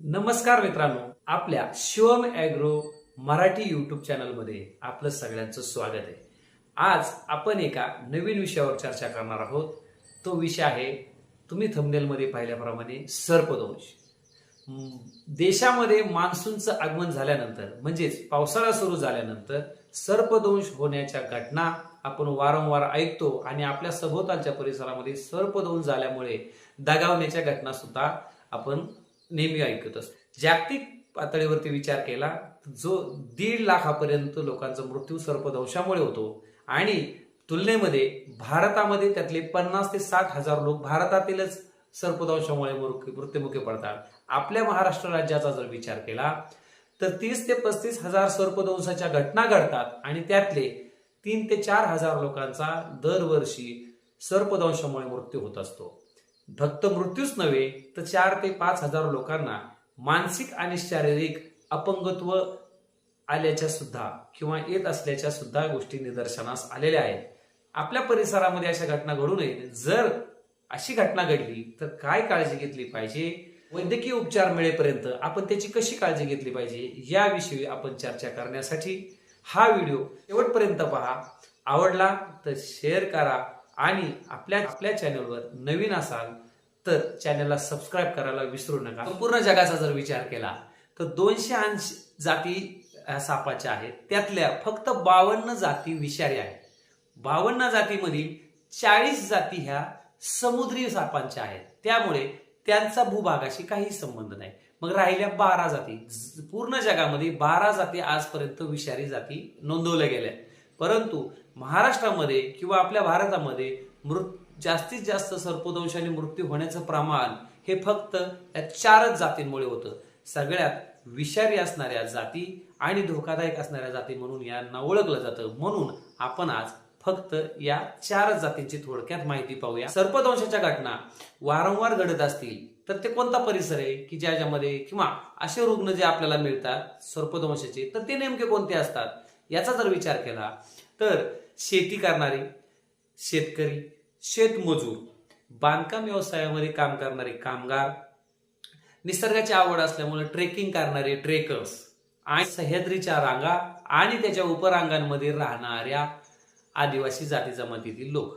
नमस्कार मित्रांनो आपल्या शिवम ॲग्रो मराठी युट्यूब चॅनलमध्ये आपलं सगळ्यांचं स्वागत आहे. आज आपण एका नवीन विषयावर चर्चा करणार आहोत. तो विषय आहे तुम्ही थंबनेलमध्ये पाहिल्याप्रमाणे सर्पदंश. देशामध्ये मान्सूनचं आगमन झाल्यानंतर म्हणजेच पावसाळा सुरू झाल्यानंतर सर्पदंश होण्याच्या घटना आपण वारंवार ऐकतो आणि आपल्या सभोवतालच्या परिसरामध्ये सर्पदंश झाल्यामुळे दगावण्याच्या घटना सुद्धा आपण नेहमी ऐकत असतो. जागतिक पातळीवरती विचार केला जो दीड लाखापर्यंत लोकांचा मृत्यू सर्पदंशामुळे होतो आणि तुलनेमध्ये भारतामध्ये त्यातले पन्नास ते साठ हजार लोक भारतातीलच सर्पदंशामुळे मृत्यू- मृत्युमुखी पडतात. आपल्या महाराष्ट्र राज्याचा जर विचार केला तर तीस ते पस्तीस हजार सर्पदंशाच्या घटना घडतात आणि त्यातले तीन ते चार हजार लोकांचा दरवर्षी सर्पदंशामुळे मृत्यू होत असतो. फक्त मृत्यूच नव्हे तर चार ते पाच हजार लोकांना मानसिक आणि शारीरिक अपंगत्व आल्याच्या सुद्धा किंवा येत असल्याच्या सुद्धा गोष्टी निदर्शनास आलेल्या आहेत. आपल्या परिसरामध्ये अशा घटना घडू नयेत. जर अशी घटना घडली तर काय काळजी घेतली पाहिजे? वैद्यकीय उपचार मिळेपर्यंत आपण त्याची कशी काळजी घेतली पाहिजे? याविषयी आपण चर्चा करण्यासाठी हा व्हिडिओ शेवटपर्यंत पहा. आवडला तर शेअर करा. आणि आपल्या आपल्या चॅनलवर नवीन असाल तर चॅनलला सबस्क्राईब करायला विसरू नका. संपूर्ण जगाचा जर विचार केला तर दोनशे ऐंशी जाती सापाच्या आहेत. त्यातल्या फक्त बावन्न जाती विषारी आहेत. बावन्न जातीमधील चाळीस जाती ह्या समुद्री सापांच्या आहेत. त्यामुळे त्यांचा भूभागाशी काही संबंध नाही. मग राहिल्या बारा जाती. पूर्ण जगामध्ये बारा जाती आजपर्यंत विषारी जाती नोंदवल्या गेल्या परंतु महाराष्ट्रामध्ये किंवा आपल्या भारतामध्ये मृत जास्तीत जास्त सर्पदंशाने मृत्यू होण्याचं प्रमाण हे फक्त या चारच जातींमुळे होतं. सगळ्यात विषारी असणाऱ्या जाती आणि धोकादायक असणाऱ्या जाती म्हणून यांना ओळखलं जातं. म्हणून आपण आज फक्त या चारच जातींची थोडक्यात माहिती पाहूया. सर्पदंशाच्या घटना वारंवार घडत असतील तर ते कोणता परिसर आहे? की ज्याच्यामध्ये किंवा असे रुग्ण जे आपल्याला मिळतात सर्पदंशाचे तर ते नेमके कोणते असतात? याचा जर विचार केला तर शेती करणारे शेतकरी शेतमजूर बांधकाम व्यवसायामध्ये काम करणारे कामगार निसर्गाची आवड असल्यामुळे ट्रेकिंग करणारे ट्रेकर्स आणि सह्याद्रीच्या रांगा आणि त्याच्या उपरांगांमध्ये राहणाऱ्या आदिवासी जाती जमातीतील लोक.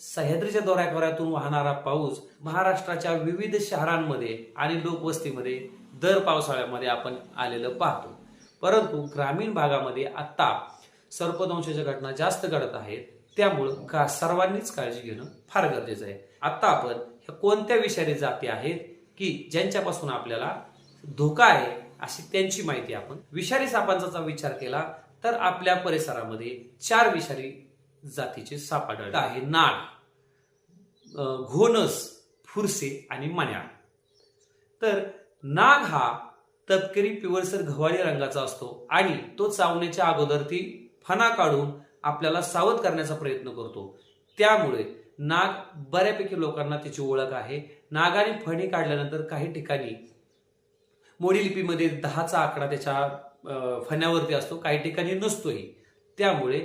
सह्याद्रीच्या दौऱ्याखोऱ्यातून वाहणारा पाऊस महाराष्ट्राच्या विविध शहरांमध्ये आणि लोकवस्तीमध्ये दर पावसाळ्यामध्ये आपण आलेलं पाहतो. परंतु ग्रामीण भागामध्ये आत्ता सर्पदंशाच्या घटना जास्त घडत आहेत त्यामुळं का सर्वांनीच काळजी घेणं फार गरजेचं आहे. आता आपण ह्या कोणत्या विषारी जाती आहेत की ज्यांच्यापासून आपल्याला धोका आहे अशी त्यांची माहिती आपण विषारी सापांचा विचार केला तर आपल्या परिसरामध्ये चार विषारी जातीचे साप आढळत आहे नाग घोणस फुरसे आणि मण्याळ तर नाग हा तपकिरी पिवळसर गव्हाळी रंगाचा असतो आणि तो चावण्याच्या अगोदर ती फणा काढून आपल्याला सावध करण्याचा प्रयत्न करतो. त्यामुळे नाग बऱ्यापैकी लोकांना त्याची ओळख आहे. नागाने फणी काढल्यानंतर काही ठिकाणी मोडी लिपीमध्ये दहाचा आकडा त्याच्या फण्यावरती असतो. काही ठिकाणी नसतोही. त्यामुळे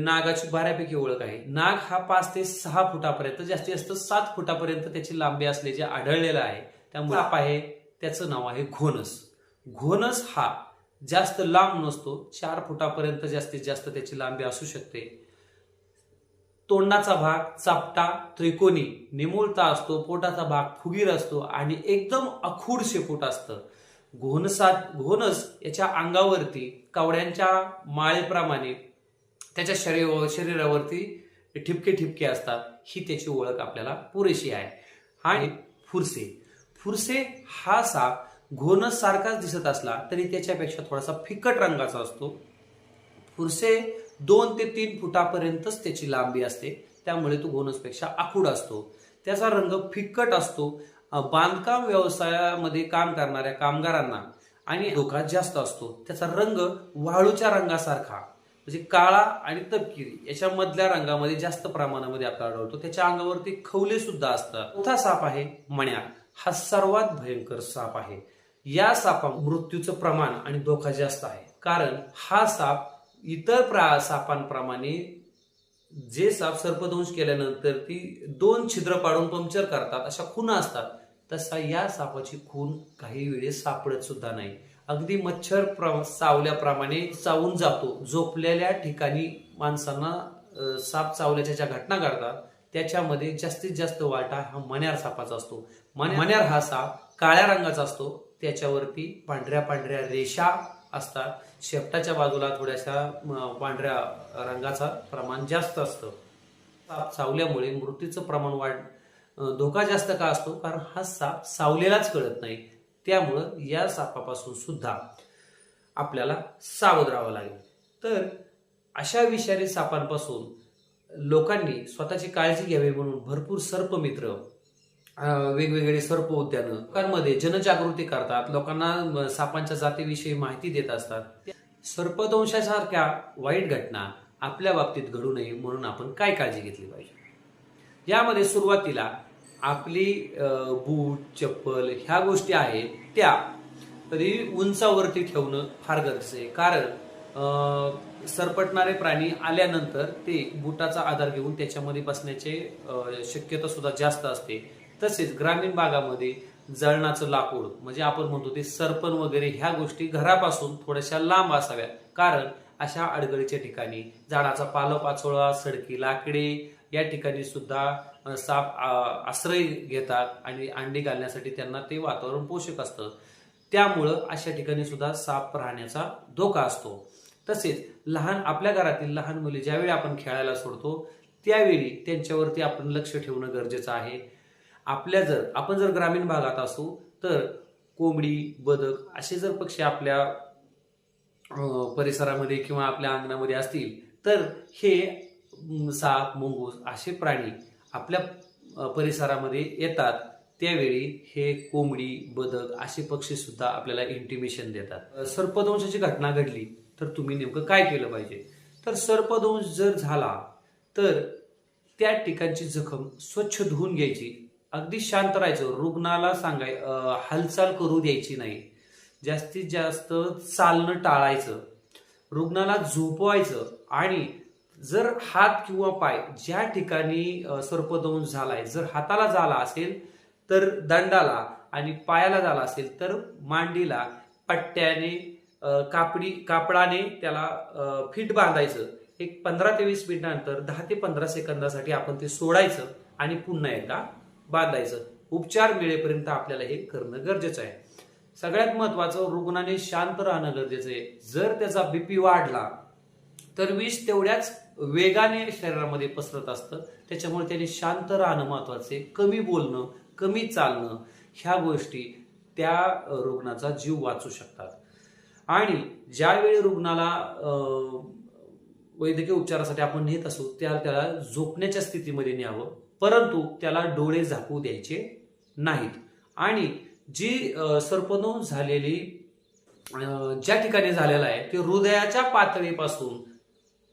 नागाची बऱ्यापैकी ओळख आहे. नाग हा पाच ते सहा फुटापर्यंत जास्तीत जास्त सात फुटापर्यंत त्याची लांबी असल्याचे आढळलेलं आहे त्यामुळे साप आहे त्याचं नाव आहे घोणस. घोणस हा जास्त लांब नसतो. चार फुटापर्यंत जास्तीत जास्त त्याची लांबी असू शकते. तोंडाचा भाग चापटा त्रिकोणी निमुळता असतो. पोटाचा भाग फुगीर असतो आणि एकदम अखूड शेपूट असतं. घोणसात घोणस याच्या अंगावरती कवड्यांच्या माळेप्रमाणे त्याच्या शरीर शरीरावरती ठिपके ठिपके असतात. ही त्याची ओळख आपल्याला पुरेशी आहे. आणि फुरसे. फुरसे हा साप घोणस सारखाच दिसत असला तरी त्याच्यापेक्षा थोडासा फिकट रंगाचा असतो. फुरसे दोन ते तीन फुटापर्यंतच त्याची लांबी असते. त्यामुळे तो घोणसपेक्षा आखूड असतो. त्याचा रंग फिकट असतो. बांधकाम व्यवसायामध्ये काम करणाऱ्या कामगारांना आणि धोका जास्त असतो. त्याचा रंग वाळूच्या रंगासारखा म्हणजे काळा आणि तपकिरी याच्या मधल्या रंगामध्ये जास्त प्रमाणामध्ये आपल्याला आढळतो. त्याच्या अंगावरती खवले सुद्धा असतात चौथा साप आहे मण्या. हा सर्वात भयंकर साप आहे. या सापा मृत्यूचं प्रमाण आणि धोका जास्त आहे. कारण हा साप इतर प्रा सापांप्रमाणे जे साप सर्पदंश केल्यानंतर ती दोन छिद्र पाडून पंक्चर करतात अशा खुणा असतात. तसा या सापाची खून काही वेळेस सापडत सुद्धा नाही. अगदी मच्छर प्र चावल्याप्रमाणे चावून जातो. झोपलेल्या ठिकाणी माणसांना साप चावल्याच्या ज्या घटना घडतात त्याच्यामध्ये जास्तीत जास्त वाटा हा मण्यार सापाचा असतो. मण्या- मण्यार हा साप काळ्या रंगाचा असतो. त्याच्यावरती पांढऱ्या पांढऱ्या रेषा असतात. शेपटाच्या बाजूला थोड्याशा पांढऱ्या रंगाचा प्रमाण जास्त असतं. साप चावल्यामुळे मृत्यूचं प्रमाण वाढ धोका जास्त का असतो? कारण हा साप सावलेलाच कळत नाही. त्यामुळं या सापापासून सुद्धा आपल्याला सावध राहावं लागेल. तर अशा विषारी सापांपासून लोकांनी स्वतःची काळजी घ्यावी म्हणून भरपूर सर्पमित्र वेगवेगळे सर्प उद्यानं. लोकांमध्ये जनजागृती करतात. लोकांना सापांच्या जातीविषयी माहिती देत असतात. सर्पदंशासारख्या वाईट घटना आपल्या बाबतीत घडू नये म्हणून आपण काय काळजी घेतली पाहिजे? यामध्ये सुरुवातीला आपली बूट चप्पल ह्या गोष्टी आहेत त्या कधी उंचावरती ठेवणं फार गरजेचं आहे. कारण सरपटणारे प्राणी आल्यानंतर ते बुटाचा आधार घेऊन त्याच्यामध्ये बसण्याचे शक्यता सुद्धा जास्त असते. तसेच ग्रामीण भागामध्ये जळणाचं लाकूड म्हणजे आपण म्हणतो ते सरपण वगैरे ह्या गोष्टी घरापासून थोड्याशा लांब असाव्या कारण अशा अडगळीच्या ठिकाणी झाडाचा पालोपाचोळा सडकी लाकडे या ठिकाणी सुद्धा साप आश्रय घेतात आणि अंडी घालण्यासाठी त्यांना ते वातावरण पोषक असतं. त्यामुळं अशा ठिकाणी सुद्धा साप राहण्याचा धोका असतो. तसेच लहान आपल्या घरातील लहान मुले ज्यावेळी आपण खेळायला सोडतो त्यावेळी त्यांच्यावरती आपण लक्ष ठेवणं गरजेचं आहे. आपल्या जर आपण जर ग्रामीण भागात असू तर कोंबडी बदक असे जर पक्षी आपल्या परिसरामध्ये किंवा आपल्या अंगणामध्ये असतील तर हे साप मुंगूस असे प्राणी आपल्या परिसरामध्ये येतात. त्यावेळी हे कोंबडी बदक असे पक्षी सुद्धा आपल्याला इंटिमेशन देतात. सर्पदंशाची घटना घडली तर तुम्ही नेमकं काय केलं पाहिजे? तर सर्पदंश जर झाला तर त्या ठिकाणची जखम स्वच्छ धुवून घ्यायची. अगदी शांत राहायचं. रुग्णाला सांगाय हालचाल करू द्यायची नाही. जास्तीत जास्त चालणं टाळायचं. रुग्णाला झोपवायचं आणि जर हात किंवा पाय ज्या ठिकाणी सर्पदंश झालाय जर हाताला झाला असेल तर दंडाला आणि पायाला झाला असेल तर मांडीला पट्ट्याने कापडी कापडाने त्याला फिट बांधायचं. एक पंधरा ते वीस मिनिटानंतर दहा ते पंधरा सेकंदासाठी आपण ते सोडायचं आणि पुन्हा एकदा बांधायचं. उपचार मिळेपर्यंत आपल्याला हे करणं गरजेचं आहे. सगळ्यात महत्वाचं रुग्णाने शांत राहणं गरजेचं आहे. जर त्याचा बीपी वाढला तर विष तेवढ्याच वेगाने शरीरामध्ये पसरत असतं. त्याच्यामुळे त्याने शांत राहणं महत्वाचं आहे. कमी बोलणं कमी चालणं ह्या गोष्टी त्या रुग्णाचा जीव वाचू शकतात. आणि ज्यावेळी रुग्णाला वैद्यकीय उपचारासाठी आपण नेत असू त्या त्याला झोपण्याच्या स्थितीमध्ये न्यावं. परंतु त्याला डोळे झाकू द्यायचे नाहीत. आणि जी अ, झालेली ज्या ठिकाणी झालेला आहे ते हृदयाच्या पातळीपासून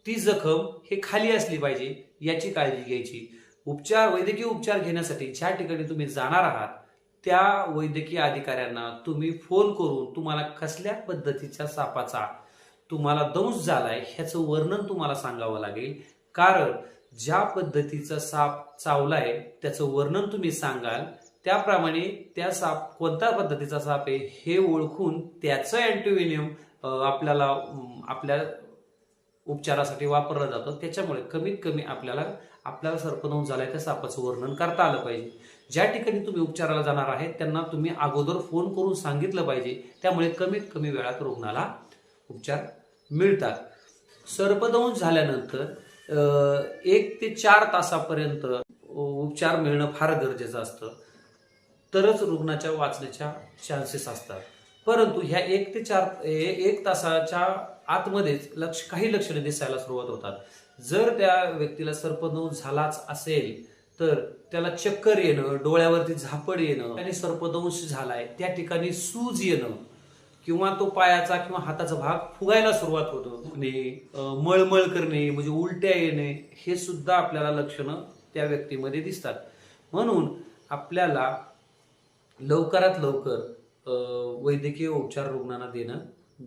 ती जखम हे खाली असली पाहिजे याची काळजी घ्यायची. उपचार वैद्यकीय उपचार घेण्यासाठी ज्या ठिकाणी तुम्ही जाणार आहात त्या वैद्यकीय अधिकाऱ्यांना तुम्ही फोन करून तुम्हाला कसल्या पद्धतीच्या सापाचा तुम्हाला दंश झालाय ह्याचं वर्णन तुम्हाला सांगावं लागेल. कारण ज्या पद्धतीचा साप चावलाय त्याचं वर्णन तुम्ही सांगाल त्याप्रमाणे त्या साप कोणत्या पद्धतीचा साप आहे हे ओळखून त्याचं अँटीव्हेनियम आपल्याला आपल्या उपचारासाठी वापरलं जातं. त्याच्यामुळे कमीत कमी आपल्याला आपल्याला सर्पदंश झालाय त्या सापाचं वर्णन करता आलं पाहिजे. ज्या ठिकाणी तुम्ही उपचाराला जाणार आहेत त्यांना तुम्ही अगोदर फोन करून सांगितलं पाहिजे. त्यामुळे कमीत कमी वेळात रुग्णाला उपचार मिळतात. सर्पदंश झाल्यानंतर एक ते चार तासापर्यंत उपचार मिळणं फार गरजेचं असतं. तरच रुग्णाच्या वाचण्याच्या चान्सेस असतात. परंतु ह्या एक ते चार एक तासाच्या आतमध्येच लक्ष काही लक्षणे दिसायला सुरुवात होतात. जर त्या व्यक्तीला सर्पदंश झालाच असेल तर त्याला चक्कर येणं डोळ्यावरती झापड येणं आणि सर्पदंश झालाय त्या ठिकाणी सूज येणं किंवा तो पायाचा किंवा हाताचा भाग फुगायला सुरुवात होतो. म्हणजे, दुखणे मळमळ करणे म्हणजे उलट्या येणे हे सुद्धा आपल्याला लक्षणं त्या व्यक्तीमध्ये दिसतात. म्हणून आपल्याला लवकरात लवकर वैद्यकीय उपचार रुग्णांना देणं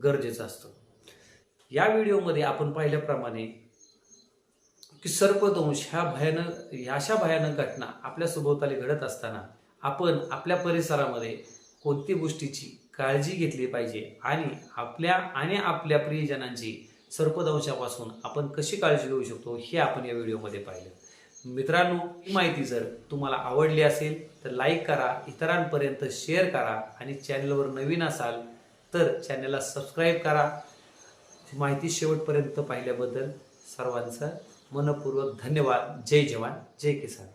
गरजेचं असतं. या व्हिडिओमध्ये आपण पाहिल्याप्रमाणे की सर्पदंश ह्या भयानक ह्या अशा भयानक घटना आपल्या सभोवताली घडत असताना आपण आपल्या परिसरामध्ये कोणती गोष्टीची काळजी घेतली पाहिजे आणि आपल्या आणि आपल्या प्रियजनांची सर्पदंशापासून आपण कशी काळजी घेऊ शकतो हे आपण या व्हिडिओमध्ये पाहिलं. मित्रांनो ही माहिती जर तुम्हाला आवडली असेल तर लाईक करा इतरांपर्यंत शेअर करा आणि चॅनलवर नवीन असाल तर चॅनलला सबस्क्राईब करा. माहिती शेवटपर्यंत पाहिल्याबद्दल सर्वांचं मनपूर्वक धन्यवाद. जय जवान जय किसान.